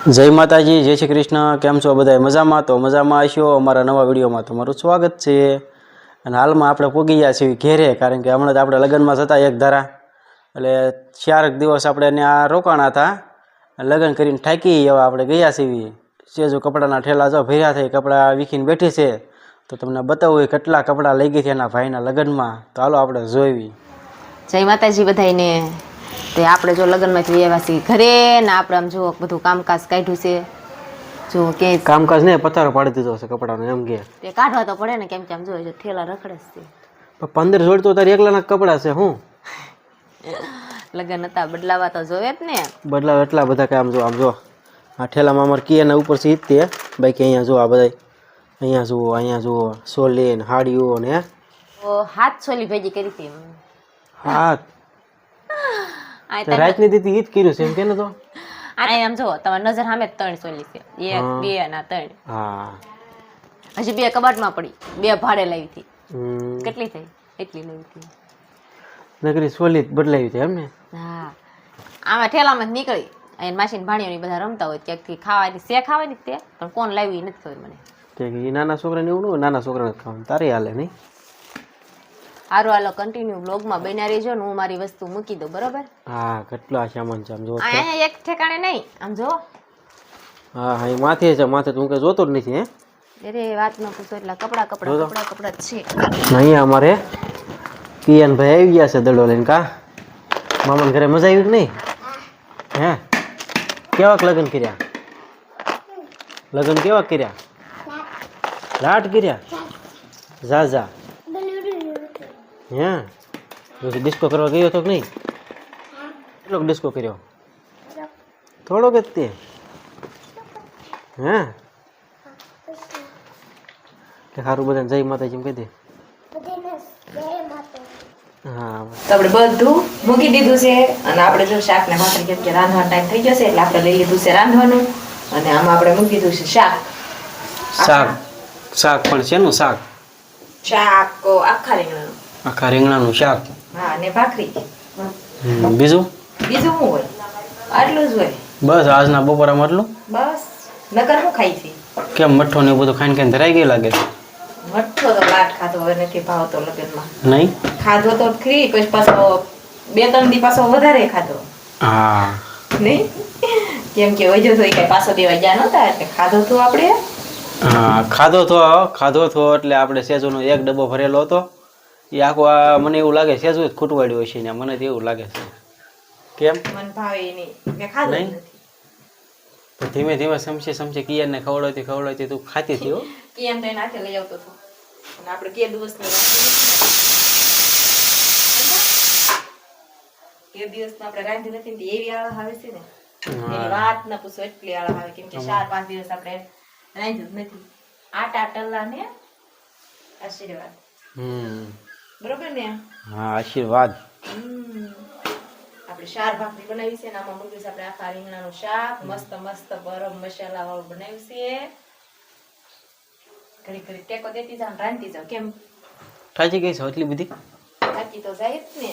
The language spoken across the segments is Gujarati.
જય માતાજી, જય શ્રી કૃષ્ણ. કેમ છો બધા મજામાં? તો મજામાં હશો અમારા નવા વિડીયોમાં તમારું સ્વાગત છે. અને હાલમાં આપણે પોગી ગયા છીએ ઘેરે, કારણ કે હમણાં જ આપણે લગ્નમાં જતા એક ધારા. એટલે ચારક દિવસ આપણે આ રોકાણા હતા. લગ્ન કરીને થાકી એવા આપણે ગયા છીએ. જો કપડાના ઠેલા જો ભર્યા થઈ કપડાં વીખીને બેઠી છે. તો તમને બતાવું કેટલા કપડાં લઈ ગઈ છે એના ભાઈના લગ્નમાં. તો હાલો આપણે જોઈવી જય માતાજી બધાયને. તે આપણે જો લગ્નમાંથી આવ્યા છીએ ઘરે ને આપણે આમ જો બધું કામકાજ કાઢ્યું છે. જો કે કામકાજ ને પથારો પાડી દીધો છે કપડાનો એમ કે. તે કાઢવા તો પડે ને કેમ કે આમ જો થેલા રખડે છે. પંદર જોડ તો તારી એકલાના કપડાં છે હું? લગ્ન હતા બદલાવા તો જોવે જ ને. બદલાવ એટલા બધા કે આમ જો આમ જો. આ ઠેલામાં અમારે કિયાના ઉપર છે તે બાકી અહીંયા જો આ બધા અહીંયા જુઓ અહીંયા જુઓ. સોલીન હાડીઓ ને. હાથ સોલી ભેગી કરી હતી હા રાતની દીધી ઈ જ કર્યું છે એમ કે ને તો? આ આમ જો તમારી નજર સામે ત્રણ સોલી છે. એક બે ના ત્રણ. હા. હજી બે કબાટમાં પડી. બે ભાડે લાવી હતી. કેટલી થઈ? એટલી લાવી હતી. નગરી સોલી બદલાવી છે એમ ને? હા. આમાં ઠેલામાં નીકળી. અને માસીન ભાણીઓની બધા રમતા હોય ક્યાંકથી ખાવાની શે ખાવાની તે પણ કોણ લાવી નથી ખબર મને. કે નાના છોકરાને એવું નાના છોકરાને ખાવાનું. તારે હાલે નહીં. હારું હાલો કન્ટિન્યુ બ્લોગમાં બન્યા રહેજો ને હું મારી વસ્તુ મૂકી દઉં બરોબર? હા કેટલો સામાન છે આમ જો અહીંયા એક ઠેકાણે નહીં આમ જો હા હા એ માથે છે માથે તો હું કઈ જોતો જ નથી હે? અરે વાત ન પૂછો એટલે કપડા કપડા કપડા કપડા છે. નહીં અમારે પિયન ભાઈ આવી ગયા છે દડો લઈને કા? મામાને ઘરે મજા આવી કે નહીં? હે? કેવાક લગ્ન કર્યા? લગ્ન કેવા કર્યા? લાટ કર્યા? જા જા હે? પછી ડિસ્કો કરવા ગયો હતો કે નહીં? કેટલો ડિસ્કો કર્યો? થોડોક જ તે? હા? કે સારું બધાને જય માતાજી એમ કહી દે? હા તો આપણે બધું મૂકી દીધું છે અને આપણે જો શાક ને ભાખરી કેમ કે રાંધવાનો ટાઈમ થઈ ગયો છે એટલે આપણે લઈ લીધું છે રાંધવાનું અને આમાં આપણે મૂકી દીધું છે શાક. શાક. શાક પણ શેનું શાક? શાક આખા રીંગણાનું. આખા રીંગણાનું શાક. હા અને ભાખરી. બીજું? બીજું શું હોય? આટલું જ હોય. બસ આજના બપોરામાં આટલું? બસ. નકર શું ખાઈ છે? કેમ મઠ્ઠો ને બધું ખાઈને ખાઈને ધરાઈ ગયું લાગે? છે મઠ્ઠો તો લાટ ખાધો હવે નથી ભાવતો લગ્નમાં. નહીં? ખાધો તો ખરી પછી પાછો બે ત્રણ દી પાછો વધારે ખાધો. હા. નહીં? કેમ કે વજો તો કઈ પાછો દેવા ગયા નહોતા એટલે ખાધો તો આપણે. હા ખાધો તો ખાધો તો એટલે આપણે સેજોનો એક ડબ્બો ભરેલો હતો. એ આખું આ મને એવું લાગે છે જ ખૂટવાડ્યું હશે ને મને તો એવું લાગે છે. કેમ? મન ભાવે નહીં મેં ખાધું નહીં? તો ધીમે ધીમે સમજે સમજે કિયાને ખવડાવતી ખવડાવતી તું ખાતી હતી હો. કેમ તો એના હાથે લઈ આવતો હતો. અને આપણે કે દિવસની વાત કે દિવસમાં આપણે રાંધી નથી ને એવી આળા આવે છે ને. એની વાત ના પૂછો એટલી આળા આવે. કેમ કે ચાર પાંચ દિવસ આપણે રાંધ્યું નથી. આટા ટલ્લા ને આશીર્વાદ. હમ. બરોબર ને? હા આશીર્વાદ. આપણે શાક ભાખરી બનાવી છે આમાં મૂક્યું છે આપણે આખા રીંગણાનું શાક. મસ્ત મસ્ત ગરમ મસાલા વાળું બનાવ્યું છે. ઘડી ઘડી ટેકો દેતી જાવ રાંધતી જાવ કેમ? થાકી ગઈ છે એટલી બધી? થાકી તો જાય જ ને.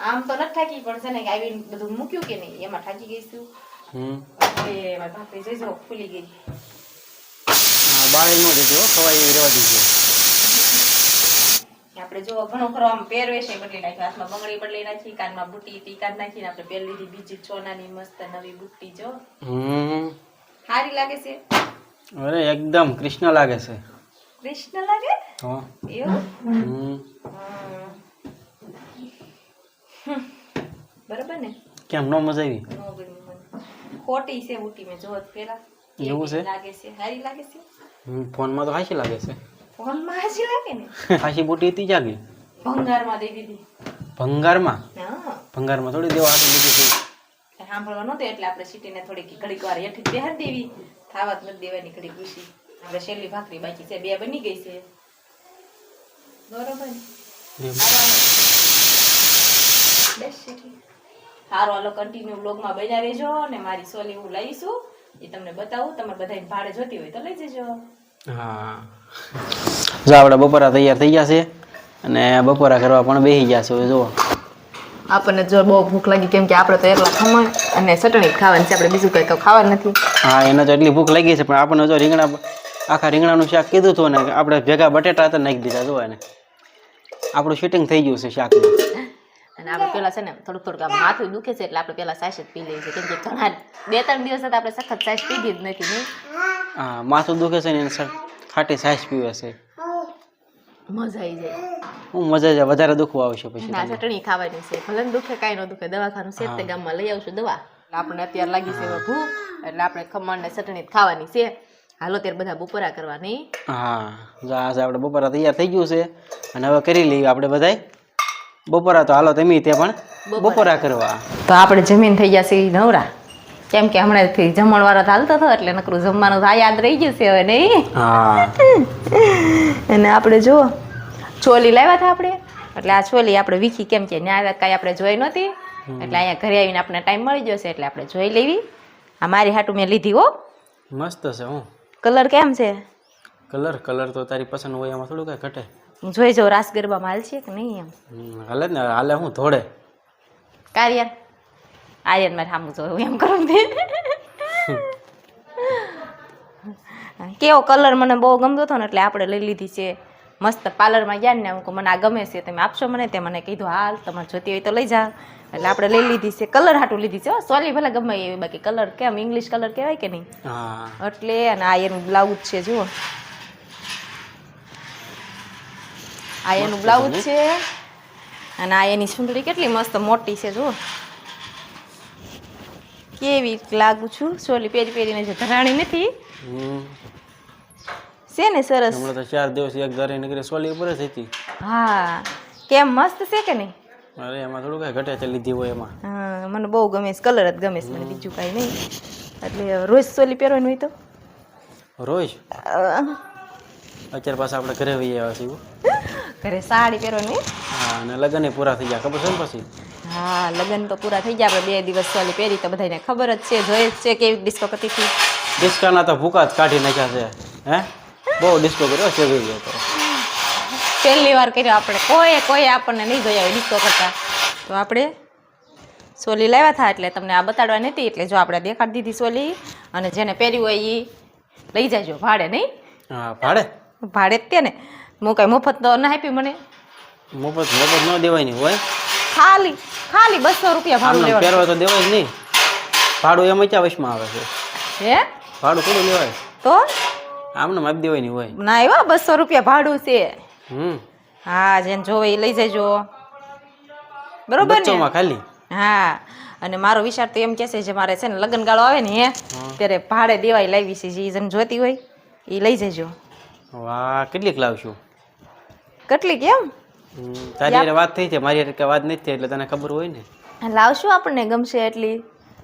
આમ તો નથી થાકી પણ છે ને આવી બધું મૂક્યું કે નહીં એમાં થાકી ગઈ છું. હમ. મારી ભાખરી જોઈજો ફૂલી ગઈ. હા બાળી ન દેજો ખવાય એવી રહેવા દીજો. આપણે જો ઘણો ખરો આમ પહેરવેશ બદલી નાખ્યો. હાથમાં બંગડી બદલી નાખી કાનમાં બુટ્ટી હતી કાઢ નાખીને આપણે પહેરી લીધી. બીજી ચોનાની મસ્ત નવી બુટ્ટી જો. સારી લાગે છે? અરે એકદમ કૃષ્ણ લાગે છે. કૃષ્ણ લાગે? હો. એવું. બરોબર ને? કેમ નો મજા આવી? ખોટી છે બુટ્ટી મેં જોત પેલા એવું છે? લાગે છે? સારી લાગે છે? ફોન ફોનમાં તો હાશી લાગે છે. ફોનમાં હાજી લાગે ને? હાશી બોટી હતી જાગી. ભંગારમાં દઈ દીધી. ભંગારમાં? હા. ભંગારમાં થોડી દેવા હાથે લીધી હતી. સાંભળવા નહોતું એટલે આપણે સીટીને થોડીક ઘડીક વાર હેઠી બેહાર દેવી. થાવા જ નથી દેવાની ઘડી ઘૂસી. આપણે છેલ્લી ભાખરી બાકી છે બે બની ગઈ છે. બરોબર બસ સીટી. સારું હાલો કન્ટિન્યુ બ્લોગમાં બન્યા રહેજો ને મારી સોલી હું લઈશું. એ તમને બતાવું તમારે બધાને ભાડે જોતી હોય તો લઈ જજો. હા. જો આપણે બપોરા તૈયાર થઈ ગયા છે અને બપોરા કરવા પણ બેસી ગયા છે હવે જુઓ. આપણને જો બહુ ભૂખ લાગી કેમ કે આપણે તો એકલા ખમણ અને ચટણી ખાવાની છે આપણે બીજું કંઈ તો ખાવાનું નથી. હા એને તો એટલી ભૂખ લાગી છે પણ આપણને જો રીંગણા આખા રીંગણાનું શાક કીધું હતું ને આપણે ભેગા બટેટા તો નાખી દીધા જો એને. આપણું શૂટિંગ થઈ ગયું છે શાકનું. અને આપણે પેલા છે ને થોડુંક થોડુંક આમ માથું દુખે છે એટલે આપણે પેલા સાસ જ પી લઈએ છીએ કેમ કે ઘણા બે ત્રણ દિવસ હતા આપણે સખત સાસ પીધી જ નથી નહીં? હા માથું દુખે છે ને એને ખાટી છાશ પીવે છે. મજા આવી જાય. હું મજા જાય વધારે દુખવું આવશે પછી ના ચટણી ખાવાની છે. ભલે દુખે કાંઈ ન દુખે દવાખાનું છે તે ગામમાં લઈ આવશું દવા. આપણે અત્યારે લાગી છે ભૂખ એટલે આપણે ખમણ ને ચટણી ખાવાની છે. હાલો ત્યારે બધા બપોરા કરવાની. હા જો આપણે બપોરા તૈયાર થઈ ગયું છે. અને હવે કરી લઈએ આપણે બધાય. બપોરા તો હાલો તમે તે પણ બપોરા. કરવા. તો આપણે જમીન થઈ ગયા છે નવરા. કેમ કે હમણાંથી જમણ વાળો હાલતો હતો એટલે નકરું જમવાનું આ યાદ રહી ગયું છે હવે નહીં. અને આપણે જો ચોલી લાવ્યા હતા આપણે. એટલે આ ચોલી આપણે વીખી કેમ કે ન્યા કાંઈ આપણે જોઈ નહોતી. એટલે અહીંયા ઘરે આવીને આપણે ટાઈમ મળી જશે એટલે આપણે જોઈ લેવી. આ મારી હાટું મેં લીધી હો. મસ્ત છે હું. કલર કેમ છે? કલર કલર તો તારી પસંદ હોય એમાં થોડું કઈ ઘટે. હું જોઈ જો રાસ ગરબા માલ છે કે નહીં એમ? હાલે ને હાલે હું ધોડે કાર્યન આર્યન મારે સામું જોયું એમ કરું તે કેવો કલર મને બહુ ગમતો હતો ને એટલે આપણે લઈ લીધી છે. મસ્ત પાર્લરમાં ગયા ને હું મને આ ગમે છે તમે આપશો મને તે મને કીધું હાલ તમારે જોતી હોય તો લઈ જા. એટલે આપણે લઈ લીધી છે. કલર હાટું લીધી છે હો. સોલી ભલે ગમે એવી બાકી કલર કેમ? ઇંગ્લિશ કલર કહેવાય કે નહીં? હા. એટલે અને આ એનું બ્લાઉઝ છે જુઓ. આ એનું બ્લાઉઝ છે. અને આ એની સુંદરી કેટલી મસ્ત મોટી છે જુઓ. કેવી લાગુ છું? સોલી પહેરી પહેરીને જે ધરાણી નથી. છે ને સરસ? હમણાં તો ચાર દિવસ એક ધારી નીકળી સોલી ઉપર જ હતી. હા. કેમ મસ્ત છે કે નહીં? અરે એમાં થોડું કઈ ઘટે છે લીધી હોય એમાં. હા મને બહુ ગમે છે. કલર જ ગમે છે મને બીજું કાંઈ નહીં. એટલે રોજ સોલી પહેરવાની હોય તો? રોજ? અત્યારે પાછા આપણે ઘરે વહી આવ્યા છીએ ઘરે સાડી પહેરવાની? હા અને લગ્ન પૂરા થઈ ગયા. ખબર છે ને પછી? હા લગ્ન તો પૂરા થઈ ગયા આપણે બે દિવસ સોલી પહેરી તો બધાને ખબર જ છે જોઈએ જ છે કેવી ડિસ્કો કરતી હતી. ડિસ્કાના તો ભૂકા જ કાઢી નાખ્યા છે હે? બહુ ડિસ્કો કર્યો છે ભાઈ તો. પહેલી વાર કર્યો આપણે. કોઈ કોઈ આપણને નહીં જોયા ડિસ્કો કરતા. તો આપણે સોલી લાવ્યા હતા એટલે તમને આ બતાડવા નથી એટલે જો આપણે દેખાડી દીધી સોલી અને જેને પહેરી હોય એ લઈ જાજો ભાડે નહીં? હા ભાડે? ભાડે જ તે ને. હું કાંઈ મફત તો ના આપી મને. મફત મફત ન દેવાય નહીં હોય. ખાલી ખાલી બસો રૂપિયા ભાડું લેવા લેવાનું. પહેરવા તો દેવાય જ નહીં. ભાડું એમાં ક્યાં વશમાં આવે છે. હે? ભાડું થોડું લેવાય. તો? આમને માપ દેવાય નહીં હોય. ના એવા બસો રૂપિયા ભાડું છે. હમ. હા જેને જોવે એ લઈ જજો. બરોબર ને? ખાલી? હા. અને મારો વિચાર તો એમ કહેશે જે મારે છે ને લગ્ન ગાળો આવે ને હે. ત્યારે ભાડે દેવાય લાવી છે જે જેમ જોતી હોય એ લઈ જજો. વાહ કેટલીક લાવશું? કેટલીક હમ, તારી હારે વાત થઈ છે મારી હારે કે વાત નથી થઈ એટલે તને ખબર હોય ને. લાવશું આપણને ગમશે એટલી.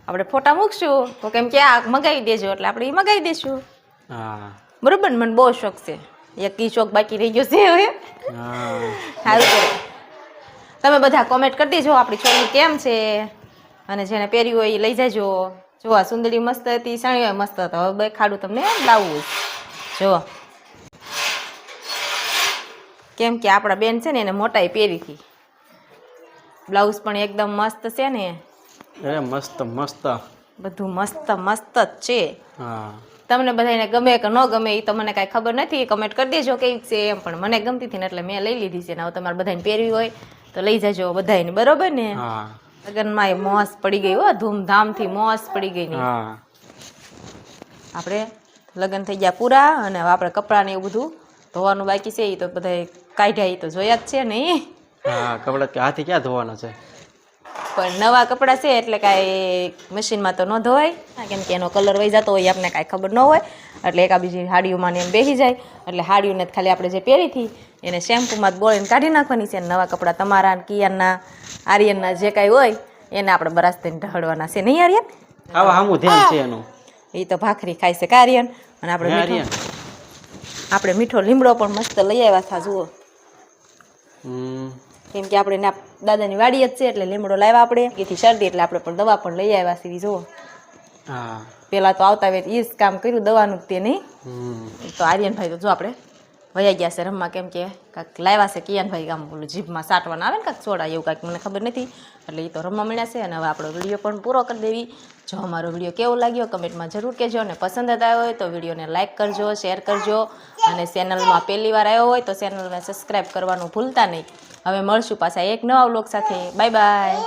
આપણે ફોટા મૂકશું તો કેમ કે આ મગાવી દેજો એટલે આપણે એ મગાવી દેશું. હા. બરોબર મને બહુ શોખ છે. એક ઈ શોખ બાકી રહી ગયો છે હવે. સારું તમે બધા કોમેન્ટ કરી દેજો આપણી છોકરી કેમ છે? અને જેને પહેરી હોય એ લઈ જજો. જો આ સુંદરી મસ્ત હતી સાણી મસ્ત હતો. હવે ખાડું તમને લાવવું. જો. કેમ કે આપણા બેન છે ને એને મોટાઈ પહેરી હતી બ્લાઉઝ પણ એકદમ મસ્ત છે ને. એ મસ્ત મસ્ત. બધું મસ્ત મસ્ત જ છે. હા. તમને બધાને ગમે કે ન ગમે એ તો મને કાંઈ ખબર નથી કમેન્ટ કરી દેજો કેવી છે એમ. પણ મને ગમતી હતી ને એટલે મેં લઈ લીધી છે. ને હવે તમારે બધાને પહેરવી હોય તો લઈ જજો બધાને બરોબર ને? લગ્નમાં એ મોસ પડી ગઈ હો ધૂમધામથી મોસ પડી ગઈ આપણે લગ્ન થઈ ગયા પૂરા અને આપણે કપડાં ને એવું બધું ધોવાનું બાકી છે એ તો બધા કાઢ્યા એ તો જોયા જ છે ને હા કપડાં હાથી ક્યાં ધોવાના છે? પણ નવા કપડાં છે એટલે કાંઈ મશીનમાં તો ન ધોવાય. કેમ કે એનો કલર વહી જતો હોય આપણને કાંઈ ખબર ન હોય. એટલે એકા બીજી હાડીઓમાં ને એમ બેસી જાય. એટલે હાડીઓને જ ખાલી આપણે જે પહેરી હતી એને શેમ્પૂમાં જ બોળીને કાઢી નાખવાની છે. નવા કપડાં તમારા કિયાનના આર્યનના જે કાંઈ હોય એને આપણે બરાસ દઈને ઢળવાના છે. નહીં આર્યન? આવા સામું ધ્યાન છે એનું. એ તો ભાખરી ખાય છે કાર્યન અને આપણે મીઠો આપણે મીઠો લીમડો પણ મસ્ત લઈ આવ્યા હતા જુઓ. કેમ કે આપણે એના દાદાની વાડી જ છે એટલે લીમડો લાવ્યા આપણે. એથી શરદી એટલે આપણે પણ દવા પણ લઈ આવ્યા છીએ જુઓ હા. પેલા તો આવતા વેત એ જ કામ કર્યું દવાનું તે નહીં. તો આર્યનભાઈ તો જો આપણે વયા ગયા છે રમવા, કેમ કે કાંઈક લાવ્યા છે કિયાનભાઈ ગામ, ઓલું જીભમાં સાટવાના આવે ને કાંક સોડા એવું કાંઈક મને ખબર નથી. એટલે એ તો રમવા મળ્યા છે અને હવે આપણો વીડિયો પણ પૂરો કરી દેવી. જો અમારો વીડિયો કેવો લાગ્યો કમેન્ટમાં જરૂર કહેજો અને પસંદ આવ્યો હોય તો વિડીયોને લાઇક કરજો, શેર કરજો અને ચેનલમાં પહેલી વાર આવ્યો હોય તો ચેનલને સબસ્ક્રાઈબ કરવાનું ભૂલતા નહીં. હવે મળશું પાછા એક નવા વ્લોગ સાથે. Bye bye.